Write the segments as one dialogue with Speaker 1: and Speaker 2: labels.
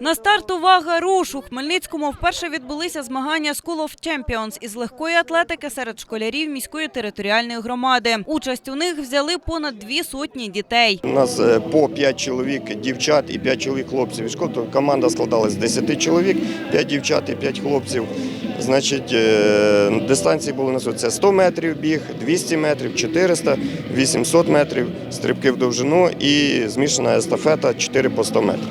Speaker 1: На старт увага руш! У Хмельницькому вперше відбулися змагання School of Champions із легкої атлетики серед школярів міської територіальної громади. Участь у них взяли понад дві сотні дітей.
Speaker 2: У нас е, по 5 чоловік дівчат і 5 чоловік хлопців. Тобто команда складалась з 10 чоловік, 5 дівчат і 5 хлопців. Значить, е, дистанції були на це 100 метрів біг, 200 метрів, 400, 800 метрів, стрибки в довжину і змішана естафета 4 по 100 метрів.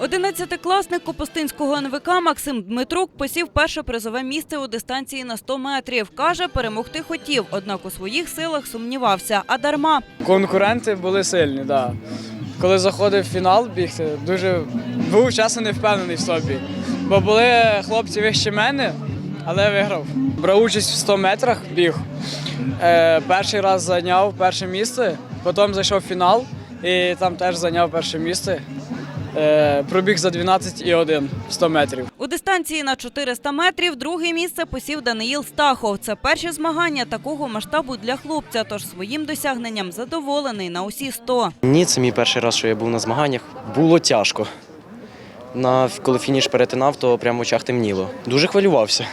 Speaker 1: Одинадцятикласник Копустинського НВК Максим Дмитрук посів перше призове місце у дистанції на 100 метрів. Каже, перемогти хотів, однак у своїх силах сумнівався. А дарма.
Speaker 3: Конкуренти були сильні, да. Коли заходив в фінал бігти, дуже був часом не впевнений в собі. Бо були хлопці вище мене, але виграв. Брав участь в 100 метрах біг. Е, перший раз зайняв перше місце, потім зайшов в фінал і там теж зайняв перше місце. Е, пробіг за 12,1 в 100 метрів.
Speaker 1: У дистанції на 400 метрів друге місце посів Даниїл Стахов. Це перші змагання такого масштабу для хлопця, тож своїм досягненням задоволений на усі 100.
Speaker 4: Ні, це мій перший раз, що я був на змаганнях. Було тяжко. На, коли фініш перетинав, то прямо в очах темніло. Дуже хвилювався.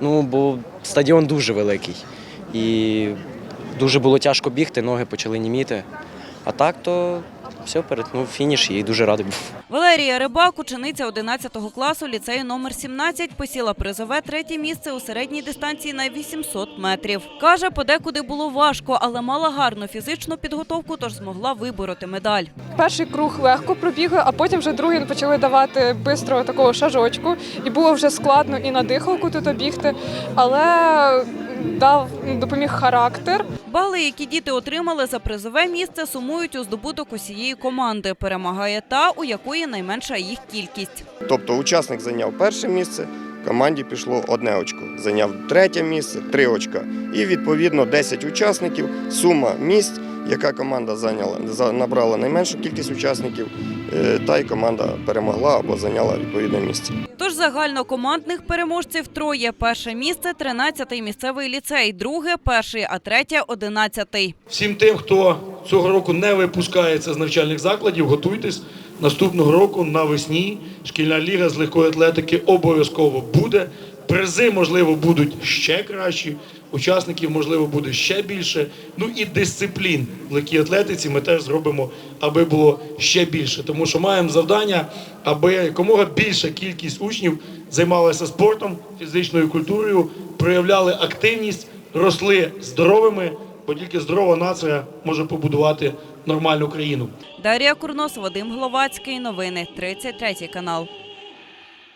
Speaker 4: Ну, бо стадіон дуже великий. І дуже було тяжко бігти, ноги почали німіти. А так, то все, перетнув фініш і дуже радий був.
Speaker 1: Валерія Рибак, учениця 11 класу ліцею номер 17, посіла призове третє місце у середній дистанції на 800 метрів. Каже, подекуди було важко, але мала гарну фізичну підготовку, тож змогла вибороти медаль.
Speaker 5: Перший круг легко пробігли, а потім вже другий почали давати бистро такого шажочку, і було вже складно і на дихалку тут бігти, але дав допоміг характер.
Speaker 1: Бали, які діти отримали за призове місце, сумують у здобуток усієї команди. Перемагає та, у якої найменша їх кількість.
Speaker 2: Тобто учасник зайняв перше місце, команді пішло одне очко. Зайняв третє місце, три очка. І відповідно 10 учасників, сума місць, яка команда зайняла, за- набрала найменшу кількість учасників, е, та й команда перемогла або зайняла відповідне місце.
Speaker 1: Тож загально командних переможців троє. Перше місце – 13-й місцевий ліцей, друге – перший, а третє – 11-й.
Speaker 6: Всім тим, хто цього року не випускається з навчальних закладів, готуйтесь. Наступного року навесні шкільна ліга з легкої атлетики обов'язково буде. Призи, можливо, будуть ще кращі, учасників, можливо, буде ще більше. Ну і дисциплін в легкій атлетиці ми теж зробимо, аби було ще більше. Тому що маємо завдання, аби якомога більша кількість учнів займалася спортом, фізичною культурою, проявляли активність, росли здоровими, бо тільки здорова нація може побудувати нормальну країну.
Speaker 1: Дар'я Курнос, Вадим Гловацький. Новини 33 канал.